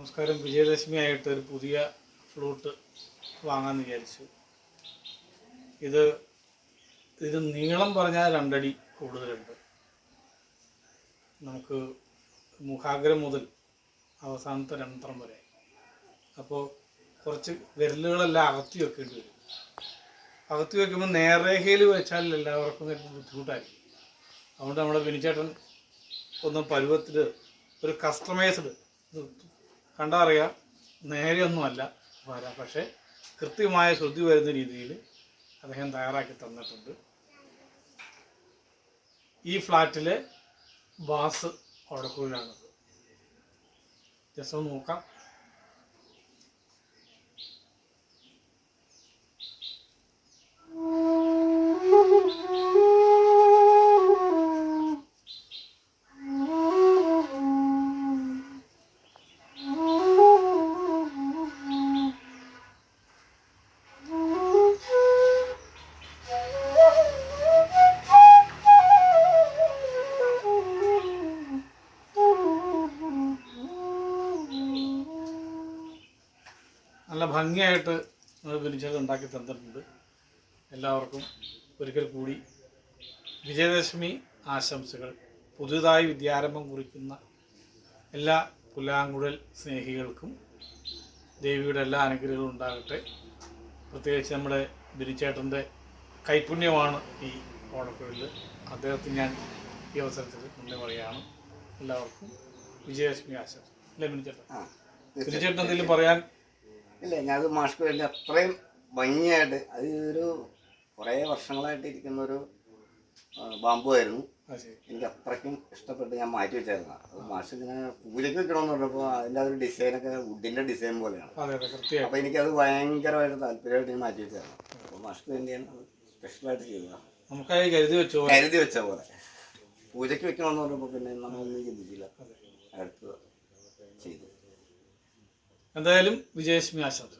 നമസ്കാരം. വിജയദശമി ആയിട്ട് ഒരു പുതിയ ഫ്ലൂട്ട് വാങ്ങാമെന്ന് വിചാരിച്ചു. ഇത് ഇത് നീളം പറഞ്ഞാൽ രണ്ടടി കൂടുതലുണ്ട്. നമുക്ക് മുഖാഗ്രം മുതൽ അവസാനത്തെ രണ്ടരം വരെ. അപ്പോൾ കുറച്ച് വിരലുകളെല്ലാം അകത്തി വെക്കേണ്ടി വരും. അകത്തി വെക്കുമ്പോൾ നേർരേഖയിൽ വെച്ചാൽ എല്ലാവർക്കും ബുദ്ധിമുട്ടായിരിക്കും. അതുകൊണ്ട് നമ്മുടെ വിനിച്ചേട്ടൻ ഒന്ന് പരുവത്തിൽ ഒരു കസ്റ്റമൈസ്ഡ് കണ്ടാ അറിയാം നേരെയൊന്നുമല്ല വര. പക്ഷേ കൃത്യമായ ശ്രുതി വരുന്ന രീതിയിൽ അദ്ദേഹം തയ്യാറാക്കി തന്നിട്ടുണ്ട്. ഈ ഫ്ലാറ്റിലെ ബാസ് ഓടക്കൂരിലാണത് ജസ്റ്റ് നോക്കാം. നല്ല ഭംഗിയായിട്ട് ബിനിച്ചത് ഉണ്ടാക്കി തന്നിട്ടുണ്ട്. എല്ലാവർക്കും ഒരിക്കൽ കൂടി വിജയദശമി ആശംസകൾ. പുതുതായി വിദ്യാരംഭം കുറിക്കുന്ന എല്ലാ പുലാങ്കുഴൽ സ്നേഹികൾക്കും ദേവിയുടെ എല്ലാ അനുഗ്രഹങ്ങളും ഉണ്ടാകട്ടെ. പ്രത്യേകിച്ച് നമ്മുടെ ബിനിച്ചേട്ടന്റെ കൈപുണ്യമാണ് ഈ ഓണക്കുഴലിൽ അദ്ദേഹത്തിന് ഞാൻ ഈ അവസരത്തിൽ നന്ദി പറയുകയാണ്. എല്ലാവർക്കും വിജയദശമി ആശംസ അല്ലേ ബിനിച്ചേട്ടൻ ബിനിച്ചേട്ടൻ എന്തെങ്കിലും പറയാൻ ഇല്ല ഞാനത് മാഷ്ക്ക് വേണ്ടി അത്രയും ഭംഗിയായിട്ട് അത് ഒരു കുറേ വർഷങ്ങളായിട്ട് ഇരിക്കുന്ന ഒരു ബാമ്പു ആയിരുന്നു. എനിക്ക് അത്രയ്ക്കും ഇഷ്ടപ്പെട്ട് ഞാൻ മാറ്റി വെച്ചായിരുന്നു. അത് മാഷ് ഇങ്ങനെ പൂജയ്ക്ക് വെക്കണമെന്ന് പറഞ്ഞപ്പോൾ അതിന്റെ ഒരു ഡിസൈനൊക്കെ വുഡിന്റെ ഡിസൈൻ പോലെയാണ്. അപ്പോൾ എനിക്കത് ഭയങ്കരമായിട്ട് താല്പര്യമായിട്ട് ഞാൻ മാറ്റി വെച്ചായിരുന്നു. അപ്പോൾ മാഷ്ക്ക് വേണ്ടിയാണ് സ്പെഷ്യലായിട്ട് ചെയ്തത്. നമുക്കായി കരുതി വെച്ചോ? കരുതി വെച്ച പോലെ. പൂജയ്ക്ക് വെക്കണമെന്ന് പറഞ്ഞപ്പോൾ പിന്നെ നമ്മളൊന്നും ചിന്തിച്ചില്ല. അടുത്ത് ചെയ്തു എന്തായാലും വിജയലക്ഷ്മി ആശംസ